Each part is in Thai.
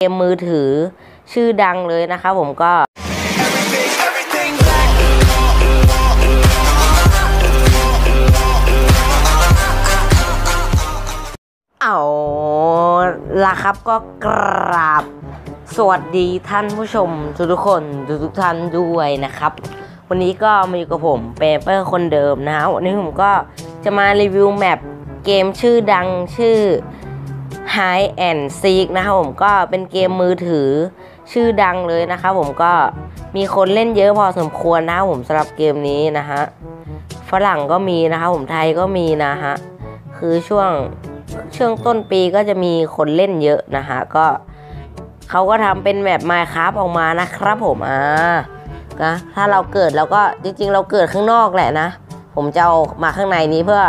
เกมมือถือชื่อดังเลยนะครับผมก็เอาละครับก็กราบ สวัสดีท่านผู้ชมทุกทุกคนทุกทุกท่านด้วยนะครับ วันนี้ก็มาอยู่กับผมเปเปอร์คนเดิมนะฮะวันนี้ผมก็จะมารีวิวแมปเกมชื่อดังชื่อ Hide and Seek นะครับผมก็เป็นเกมมือถือชื่อดังเลยนะครับผมก็มีคนเล่นเยอะพอสมควรนะครับผมสำหรับเกมนี้นะฮะฝรั่งก็มีนะครับผมไทยก็มีนะฮะคือช่วงช่วงต้นปีก็จะมีคนเล่นเยอะนะฮะก็เขาก็ทำเป็นแบบ Minecraft ออกมานะครับผมอ่านะถ้าเราเกิดเราก็จริง ๆ เราเกิดข้างนอกแหละนะ ผมจะเอามาข้างในนี้เพื่อ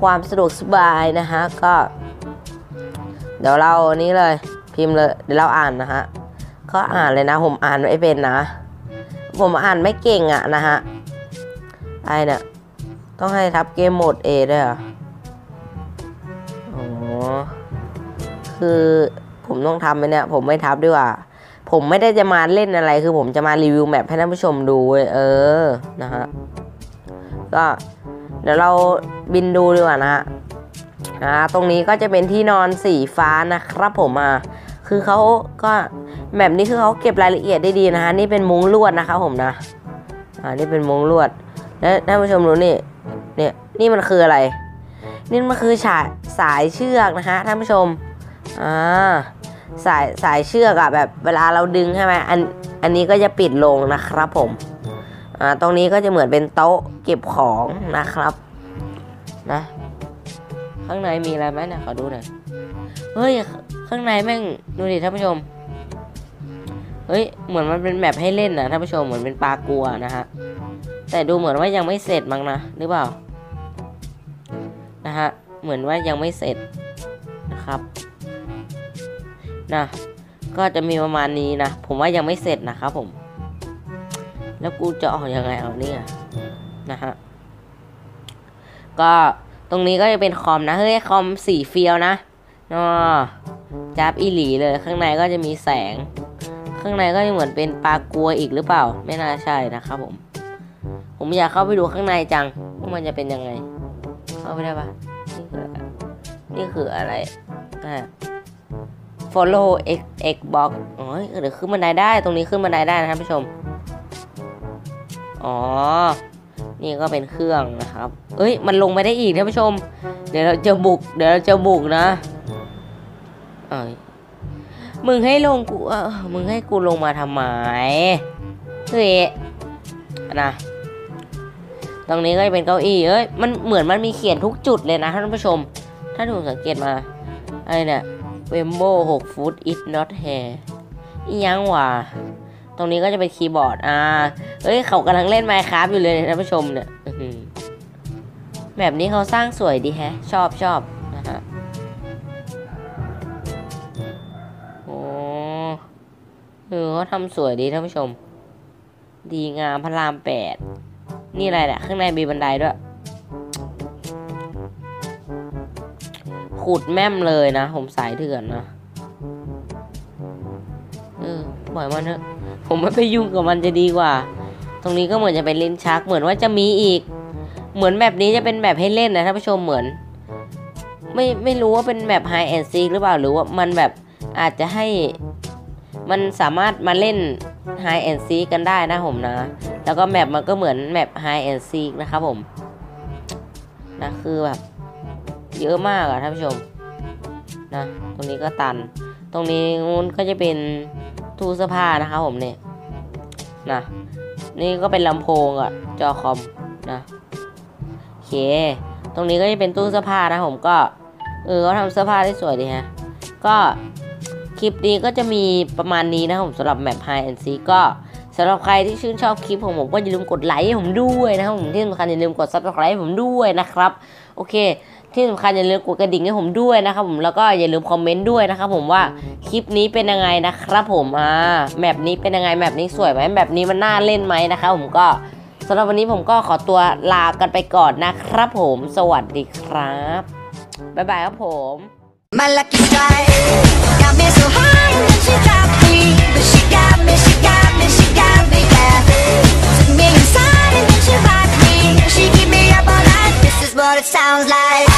ความสะดวกสบายนะฮะก็ เดี๋ยวเรานี้เลยพิมพ์เลยเดี๋ยวเราอ่านนะฮะก็อ่านเลยนะ ผมอ่านไม่เป็นนะ ผมอ่านไม่เก่งอะนะฮะไอเนี่ยต้องให้ทับเกมโหมด A ด้วยเหรออ๋อคือผมต้องทำไหมเนี่ย ผมไม่ทับดีกว่า ผมไม่ได้จะมาเล่นอะไร คือผมจะมารีวิวแมปให้ท่านผู้ชมดูเว้ยเออ นะฮะ ก็เดี๋ยวเราบินดูดีกว่านะฮะ อ่าตรงนี้ก็จะเป็นที่นอนสีฟ้านะครับผมอะคือเขาก็แมปนี้คือเขาเก็บรายละเอียดได้ดีนะฮะนี่เป็นมุ้งลวดนะครับผมนะอ่านี่เป็นมุ้งลวดแล้วท่านผู้ชมรู้นี่เนี่ยนี่มันคืออะไร นี่มันคือสายสายเชือกนะฮะท่านผู้ชมอ่าสายสายเชือกอะแบบเวลาเราดึงใช่ไหมอันอันนี้ก็จะปิดลงนะครับผมอ่าตรงนี้ก็จะเหมือนเป็นโต๊ะเก็บของนะครับนะ ข้างในมีอะไรไหมเนี่ยขอดูหน่อยเฮ้ยข้างในแม่งดูดิท่านผู้ชมเฮ้ยเหมือนมันเป็นแมปให้เล่นนะท่านผู้ชมเหมือนเป็นปลากัวนะฮะแต่ดูเหมือนว่ายังไม่เสร็จมั้งนะหรือเปล่านะฮะเหมือนว่ายังไม่เสร็จนะครับนะก็จะมีประมาณนี้นะ ผมว่ายังไม่เสร็จนะครับผม แล้วกูจะออกยังไงเอาเนี่ยนะฮะก็ ตรงนี้ก็จะเป็นคอมนะ เฮ้ยคอมสีเฟียวนะนอจับอีหลีเลยข้างในก็จะมีแสง ข้างในก็จะเหมือนเป็นปลากัวอีกหรือเปล่า ไม่น่าใช่นะครับผม ผมอยากเข้าไปดูข้างในจังว่ามันจะเป็นยังไง เข้าไปได้ปะนี่คือนี่คืออะไรอ่า follow x x box อ๋อเดี๋ยวขึ้นบันไดได้ ตรงนี้ขึ้นบันไดได้นะท่านผู้ชม อ๋อ นี่ก็เป็นเครื่องนะครับ เอ้ย มันลงไปได้อีกท่านผู้ชม เดี๋ยวเราจะบุก เดี๋ยวเราจะบุกนะเอ้ยมึงให้ลงกูเออมึงให้กูลงมาทำไมเฮ้ยนะตรงนี้ก็จะเป็นเก้าอี้เอ้ย มันเหมือนมันมีเขียนทุกจุดเลยนะท่านผู้ชม ถ้าถูสังเกตมา อะไรเนี่ยเวมโบหกฟุต it not hair อียังวะ ตรงนี้ก็จะเป็นคีย์บอร์ด อ่าเอ้ย เขากำลังเล่น Minecraft อยู่เลยท่านผู้ชมเนี่ยแบบนี้เขาสร้างสวยดีแฮะ ชอบชอบนะฮะ โอ้เออเขาทำสวยดีท่านผู้ชม ดีงามพระรามแปด นี่อะไรเนี่ย ข้างในมีบันไดด้วย ขุดแม่มเลยนะ ผมสายเถื่อนนะ เออปล่อยมันเถอะ ผมไม่ไปยุ่งกับมันจะดีกว่า ตรงนี้ก็เหมือนจะเป็นลิ้นชัก เหมือนว่าจะมีอีก เหมือนแบบนี้จะเป็นแบบให้เล่นนะท่านผู้ชมเหมือน ไม่ไม่รู้ว่าเป็นแบบไฮแอนซีหรือเปล่าหรือว่ามันแบบอาจจะให้มันสามารถมาเล่น High and Seek กันได้นะผมนะ แล้วก็แมปมันก็เหมือนแมป High and Seek นะครับผมนะคือแบบ เยอะมากอะท่านผู้ชมนะตรงนี้ก็ตัน ตรงนี้นก็จะเป็นตู้เสื้อผ้านะครับผมเนี่ย นะ นี่ก็เป็นลำโพงอะจอคอมนะโอเค ตรงนี้ก็จะเป็นตู้เสื้อผ้านะผมก็ เออเขาทำเสื้อผ้าได้สวยดีฮะ ก็คลิปนี้ก็จะมีประมาณนี้นะผมสำหรับแมป High and Seek ก็ สำหรับใครที่ชื่นชอบคลิปของผมก็อย่าลืมกดไลค์ให้ผมด้วยนะครับผมที่สำคัญอย่าลืมกด subscribe ให้ผมด้วยนะครับ โอเค ที่สำคัญอย่าลืมกดกระดิ่งให้ผมด้วยนะครับผมแล้วก็อย่าลืมคอมเมนต์ด้วยนะครับผมว่าคลิปนี้เป็นยังไงนะครับผมอ่าแมปนี้เป็นยังไงแมปนี้สวยไหมแมปนี้มันน่าเล่นไหมนะครับผมก็สำหรับวันนี้ผมก็ขอตัวลากันไปก่อนนะครับผม สวัสดีครับบ๊ายบายครับผม My lucky strike got me so high sounds like.